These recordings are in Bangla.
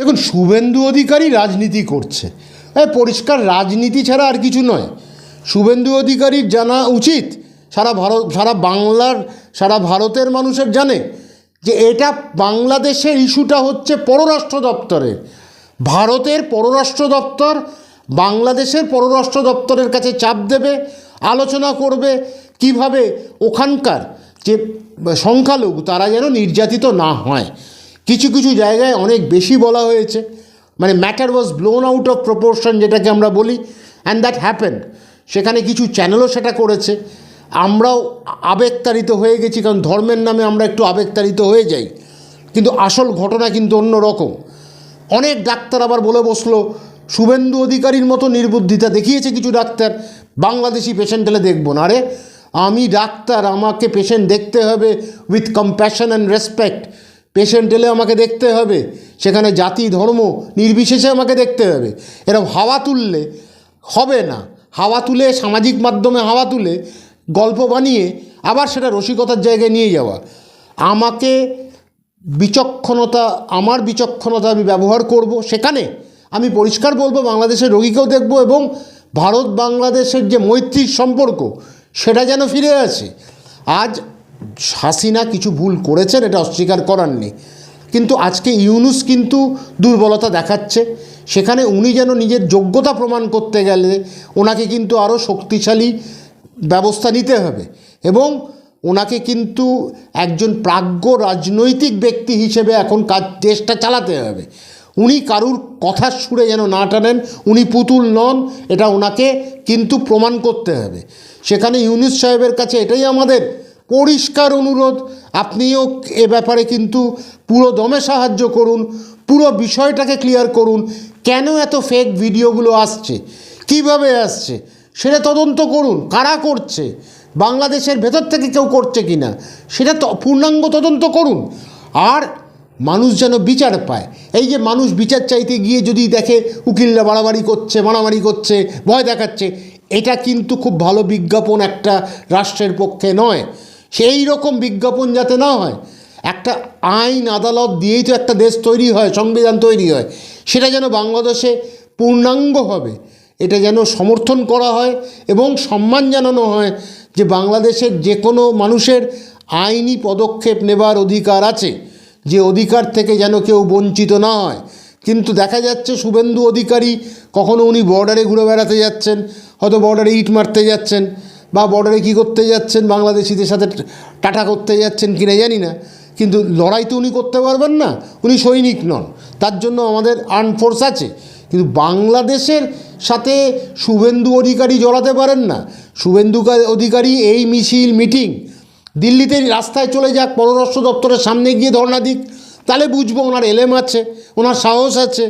দেখুন, শুভেন্দু অধিকারী রাজনীতি করছে। হ্যাঁ পরিষ্কার রাজনীতি ছাড়া আর কিছু নয়। শুভেন্দু অধিকারীর জানা উচিত, সারা ভারত, সারা বাংলার, সারা ভারতের মানুষের জানে যে এটা বাংলাদেশের ইস্যুটা হচ্ছে পররাষ্ট্র দপ্তরের। ভারতের পররাষ্ট্র দপ্তর বাংলাদেশের পররাষ্ট্র দপ্তরের কাছে চাপ দেবে, আলোচনা করবে কীভাবে ওখানকার যে সংখ্যালঘু তারা যেন নির্যাতিত না হয়। কিছু কিছু জায়গায় অনেক বেশি বলা হয়েছে। মানে matter was blown out of proportion যেটাকে আমরা বলি অ্যান্ড দ্যাট হ্যাপেন সেখানে কিছু চ্যানেলও সেটা করেছে। আমরাও আবেগতাড়িত হয়ে গেছি, কারণ ধর্মের নামে আমরা একটু আবেগতাড়িত হয়ে যাই। কিন্তু আসল ঘটনা কিন্তু অন্য রকম অনেক ডাক্তার আবার বলে বসল, শুভেন্দু অধিকারীর মতো নির্বুদ্ধিতা দেখিয়েছে কিছু ডাক্তার, বাংলাদেশি পেশেন্ট এলে দেখব না। আরে, আমি ডাক্তার, আমাকে পেশেন্ট দেখতে হবে with compassion and respect patient এলে আমাকে দেখতে হবে। সেখানে জাতি, ধর্ম নির্বিশেষে আমাকে দেখতে হবে। এরকম হাওয়া তুললে হবে না। হাওয়া তুলে, সামাজিক মাধ্যমে হাওয়া তুলে, গল্প বানিয়ে আবার সেটা রসিকতার জায়গায় নিয়ে যাওয়া। আমাকে বিচক্ষণতা, আমার বিচক্ষণতা আমি ব্যবহার করব সেখানে। আমি পরিষ্কার বলব, বাংলাদেশের রোগীকেও দেখব এবং ভারত বাংলাদেশের যে মৈত্রীর সম্পর্ক, সেটা যেন ফিরে আসে। আজ হাসিনা কিছু ভুল করেছেন, এটা অস্বীকার করার নেই। কিন্তু আজকে ইউনুস কিন্তু দুর্বলতা দেখাচ্ছে। সেখানে উনি যেন নিজের যোগ্যতা প্রমাণ করতে গেলে ওনাকে কিন্তু আরও শক্তিশালী ব্যবস্থা নিতে হবে এবং ওনাকে কিন্তু একজন প্রাজ্ঞ রাজনৈতিক ব্যক্তি হিসেবে এখন কাজ, দেশটা চালাতে হবে। উনি কারুর কথার সুরে যেন না টানেন, উনি পুতুল নন, এটা ওনাকে কিন্তু প্রমাণ করতে হবে। সেখানে ইউনুস সাহেবের কাছে এটাই আমাদের পরিষ্কার অনুরোধ, আপনিও এ ব্যাপারে কিন্তু পুরো দমে সাহায্য করুন, পুরো বিষয়টাকে ক্লিয়ার করুন, কেন এত ফেক ভিডিওগুলো আসছে, কীভাবে আসছে, সেটা তদন্ত করুন, কারা করছে, বাংলাদেশের ভেতর থেকে কেউ করছে কি না সেটা তো, পূর্ণাঙ্গ তদন্ত করুন। আর মানুষ যেন বিচার পায়, এই যে মানুষ বিচার চাইতে গিয়ে যদি দেখে উকিলরা বাড়াবাড়ি করছে, মারামারি করছে, ভয় দেখাচ্ছে, এটা কিন্তু খুব ভালো বিজ্ঞাপন একটা রাষ্ট্রের পক্ষে নয়। সেই রকম বিজ্ঞাপন যাতে না হয়, একটা আইন আদালত দিয়েই তো একটা দেশ তৈরি হয়, সংবিধান তৈরি হয়, সেটা যেন বাংলাদেশে পূর্ণাঙ্গ হবে, এটা যেন সমর্থন করা হয় এবং সম্মান জানানো হয় যে বাংলাদেশের যে কোনো মানুষের আইনি পদক্ষেপ নেবার অধিকার আছে, যে অধিকার থেকে যেন কেউ বঞ্চিত না হয়। কিন্তু দেখা যাচ্ছে শুভেন্দু অধিকারী কখনো উনি বর্ডারে ঘুরে বেড়াতে যাচ্ছেন, হয়তো বর্ডারে ইট মারতে যাচ্ছেন। বা বর্ডারে কী করতে যাচ্ছেন, বাংলাদেশিদের সাথে টাটা করতে যাচ্ছেন কিনা জানি না। কিন্তু লড়াই তো উনি করতে পারবেন না, উনি সৈনিক নন। তার জন্য আমাদের আর্ম ফোর্স আছে। কিন্তু বাংলাদেশের সাথে শুভেন্দু অধিকারী জড়াতে পারেন না। শুভেন্দু অধিকারী এই মিছিল, মিটিং দিল্লিতে রাস্তায় চলে যাক, পররাষ্ট্র দপ্তরের সামনে গিয়ে ধর্ণা দিক, তাহলে বুঝব ওনার এলেম আছে, ওনার সাহস আছে।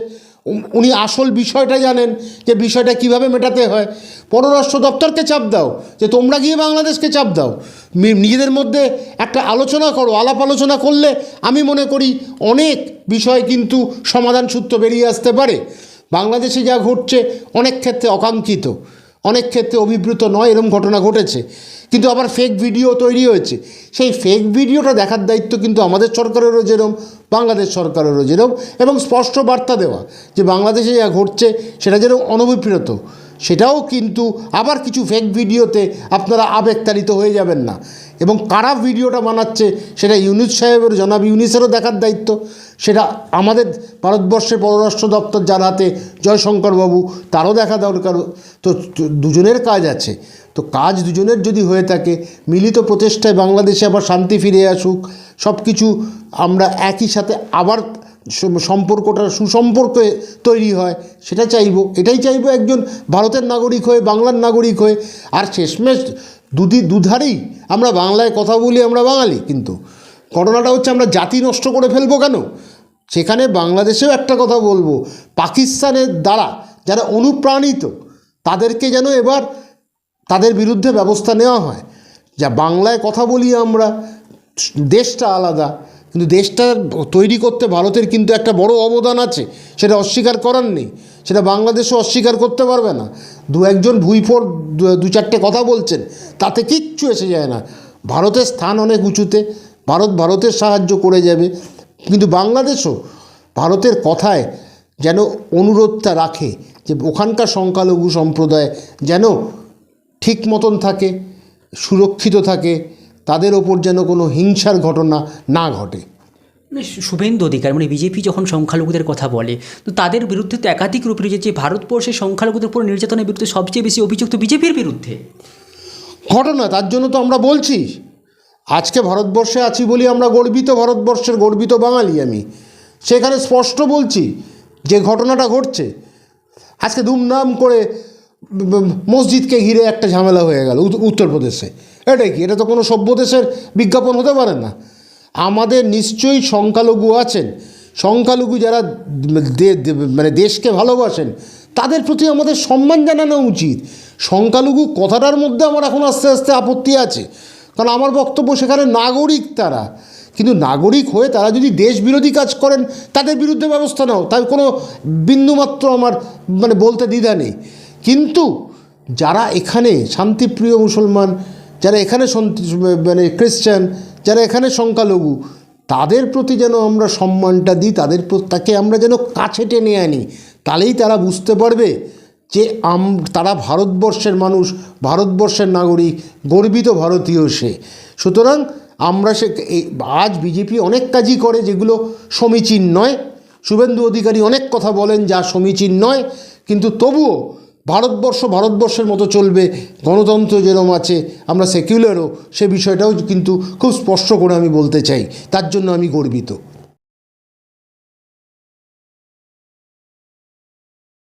উনি আসল বিষয়টা জানেন যে বিষয়টা কীভাবে মেটাতে হয়। পররাষ্ট্র দপ্তরকে চাপ দাও, যে তোমরা গিয়ে বাংলাদেশকে চাপ দাও। নিজেদের মধ্যে একটা আলোচনা করো, আলাপ আলোচনা করলে আমি মনে করি অনেক বিষয় কিন্তু সমাধান সূত্র বেরিয়ে আসতে পারে। বাংলাদেশে যা ঘটছে অনেক ক্ষেত্রে অকাঙ্ক্ষিত। অনেক ক্ষেত্রে অভিভূত নয় এরম ঘটনা ঘটেছে। কিন্তু আবার ফেক ভিডিও তৈরি হয়েছে। সেই ফেক ভিডিওটা দেখার দায়িত্ব কিন্তু আমাদের সরকারেরও যেরম বাংলাদেশ সরকারেরও যেরম এবং স্পষ্ট বার্তা দেওয়া যে বাংলাদেশে যা ঘটছে সেটা যেরকম অনভিপ্রেত। সেটাও কিন্তু আবার কিছু ফেক ভিডিওতে আপনারা আবেগতাড়িত হয়ে যাবেন না। এবং কারা ভিডিওটা বানাচ্ছে, সেটা ইউনিস সাহেবের জনাব ইউনিসেরও দেখার দায়িত্ব। সেটা আমাদের ভারতবর্ষের পররাষ্ট্র দপ্তর যার হাতে জয়শঙ্করবাবু, তারও দেখা দরকার। তো দুজনের কাজ আছে। তো কাজ দুজনের যদি হয়ে থাকে, মিলিত প্রচেষ্টায় বাংলাদেশে আবার শান্তি ফিরে আসুক সব কিছু আমরা একই সাথে আবার সম্পর্কটা সুসম্পর্ক তৈরি হয়, সেটা চাইব। এটাই চাইব একজন ভারতের নাগরিক হয়ে, বাংলার নাগরিক হয়ে। আর শেষমেশ দুদি দুধারেই আমরা বাংলায় কথা বলি আমরা বাঙালি, কিন্তু ঘটনাটা হচ্ছে আমরা জাতি নষ্ট করে ফেলব কেন? সেখানে বাংলাদেশেও একটা কথা বলব, পাকিস্তানের দ্বারা যারা অনুপ্রাণিত, তাদেরকে যেন এবার তাদের বিরুদ্ধে ব্যবস্থা নেওয়া হয়। যা বাংলায় কথা বলি আমরা, দেশটা আলাদা। কিন্তু দেশটা তৈরি করতে ভারতের কিন্তু একটা বড় অবদান আছে। সেটা অস্বীকার করার নেই। সেটা বাংলাদেশও অস্বীকার করতে পারবে না। দু একজন ভুইফোর দু- চারটে কথা বলছেন, তাতে কিচ্ছু এসে যায় না। ভারতের স্থান অনেক উঁচুতে, ভারত ভারতের সাহায্য করে যাবে। কিন্তু বাংলাদেশও ভারতের কথায় যেন অনুরোধটা রাখে যে ওখানকার সংখ্যালঘু সম্প্রদায় যেন ঠিক মতন থাকে, সুরক্ষিত থাকে তাদের ওপর যেন কোনো হিংসার ঘটনা না ঘটে। মানে শুভেন্দু অধিকার মানে বিজেপি যখন সংখ্যালঘুদের কথা বলে তো তাদের বিরুদ্ধে তো একাধিক রূপে রয়েছে যে ভারতবর্ষে সংখ্যালঘুদের উপর নির্যাতনের বিরুদ্ধে সবচেয়ে বেশি অভিযোগ তো বিজেপির বিরুদ্ধে। ঘটনা তার জন্য তো আমরা বলছি আজকে ভারতবর্ষে আছি বলি আমরা গর্বিত ভারতবর্ষের গর্বিত বাঙালি আমি। সেখানে স্পষ্ট বলছি যে ঘটনাটা ঘটছে। আজকে দুমদাম করে মসজিদকে ঘিরে একটা ঝামেলা হয়ে গেল উত্তরপ্রদেশে। এটাই কি? এটা তো কোনো সভ্য দেশের বিজ্ঞাপন হতে পারে না। আমাদের নিশ্চয়ই সংখ্যালঘু আছেন। সংখ্যালঘু যারা মানে দেশকে ভালোবাসেন, তাদের প্রতি আমাদের সম্মান জানানো উচিত। সংখ্যালঘু কথাটার মধ্যে আমার এখন আস্তে আস্তে আপত্তি আছে। কারণ আমার বক্তব্য সেখানে নাগরিক তারা। কিন্তু নাগরিক হয়ে তারা যদি দেশ বিরোধী কাজ করেন, তাদের বিরুদ্ধে ব্যবস্থা নাও। তাই কোনো বিন্দুমাত্র আমার মানে বলতে দ্বিধা নেই। কিন্তু যারা এখানে শান্তিপ্রিয় মুসলমান, যারা এখানে মানে খ্রিস্টান, যারা এখানে সংখ্যালঘু, তাদের প্রতি যেন আমরা সম্মানটা দিই, তাদের তাকে আমরা যেন কাছে টেনে আনি, তাহলেই তারা বুঝতে পারবে যে আম, তারা ভারতবর্ষের মানুষ, ভারতবর্ষের নাগরিক, গর্বিত ভারতীয় সে। সুতরাং আমরা সে আজ বিজেপি অনেক কাজই করে যেগুলো সমীচীন নয়। শুভেন্দু অধিকারী অনেক কথা বলেন যা সমীচীন নয়, কিন্তু তবুও ভারতবর্ষ ভারতবর্ষের মতো চলবে, গণতন্ত্র যেরকম আছে, আমরা সেকুলারও সে বিষয়টাও কিন্তু খুব স্পষ্ট করে আমি বলতে চাই। তার জন্য আমি গর্বিত।